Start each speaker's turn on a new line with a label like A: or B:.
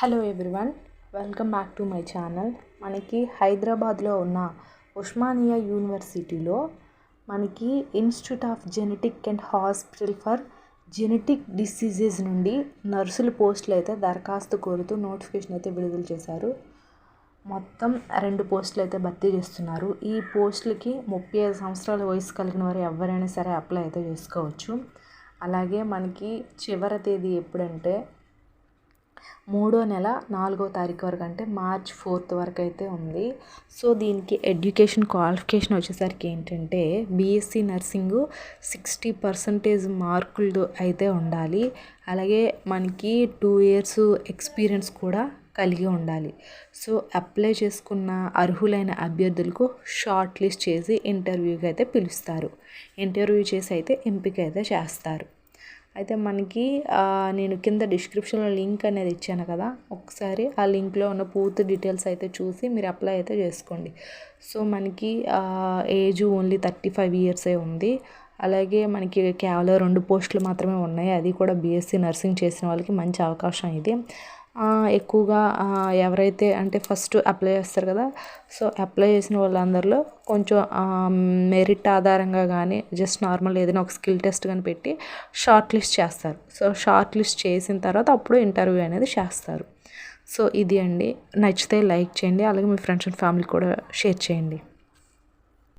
A: Hello everyone welcome back to my channel మనకి హైదరాబాద్లో ఉన్న ఉస్మానియా యూనివర్సిటీలో మనకి institute of genetic and hospital for genetic diseases నుండి నర్సుల పోస్టులు అయితే దరఖాస్తు కోరుతూ నోటిఫికేషన్ అయితే విడుదల చేశారు. మొత్తం రెండు పోస్టులు అయితే భర్తీ చేస్తున్నారు. ఈ పోస్టులకి ముప్పై ఐదు సంవత్సరాల వయసు కలిగిన వారు ఎవరైనా సరే అప్లై అయితే చేసుకోవచ్చు. అలాగే మనకి చివరి తేదీ ఎప్పుడంటే మూడో నెల నాలుగో తారీఖు వరకు అంటే మార్చ్ ఫోర్త్ వరకు అయితే ఉంది. సో దీనికి ఎడ్యుకేషన్ క్వాలిఫికేషన్ వచ్చేసరికి ఏంటంటే బీఎస్సీ నర్సింగ్ సిక్స్టీ పర్సంటేజ్ మార్కులు అయితే ఉండాలి. అలాగే మనకి టూ ఇయర్స్ ఎక్స్పీరియన్స్ కూడా కలిగి ఉండాలి. సో అప్లై చేసుకున్న అర్హులైన అభ్యర్థులకు షార్ట్ లిస్ట్ చేసి ఇంటర్వ్యూకి అయితే పిలుస్తారు. ఇంటర్వ్యూ చేసి అయితే ఎంపిక అయితే చేస్తారు. అయితే మనకి నేను కింద డిస్క్రిప్షన్లో లింక్ అనేది ఇచ్చాను కదా ఒకసారి ఆ లింక్లో ఉన్న పూర్తి డీటెయిల్స్ అయితే చూసి మీరు అప్లై అయితే చేసుకోండి. సో మనకి ఏజ్ ఓన్లీ థర్టీ ఫైవ్ ఇయర్సే ఉంది. అలాగే మనకి కేవలం రెండు పోస్టులు మాత్రమే ఉన్నాయి. అది కూడా బీఎస్సీ నర్సింగ్ చేసిన వాళ్ళకి మంచి అవకాశం ఇది. ఎక్కువగా ఎవరైతే అంటే ఫస్ట్ అప్లై చేస్తారు కదా సో అప్లై చేసిన వాళ్ళందరిలో కొంచెం మెరిట్ ఆధారంగా కానీ జస్ట్ నార్మల్ ఏదైనా ఒక స్కిల్ టెస్ట్ కానీ పెట్టి షార్ట్ లిస్ట్ చేస్తారు. సో షార్ట్ లిస్ట్ చేసిన తర్వాత అప్పుడు ఇంటర్వ్యూ అనేది చేస్తారు. సో ఇది అండి. నచ్చితే లైక్ చేయండి. అలాగే మీ ఫ్రెండ్స్ అండ్ ఫ్యామిలీ కూడా షేర్ చేయండి.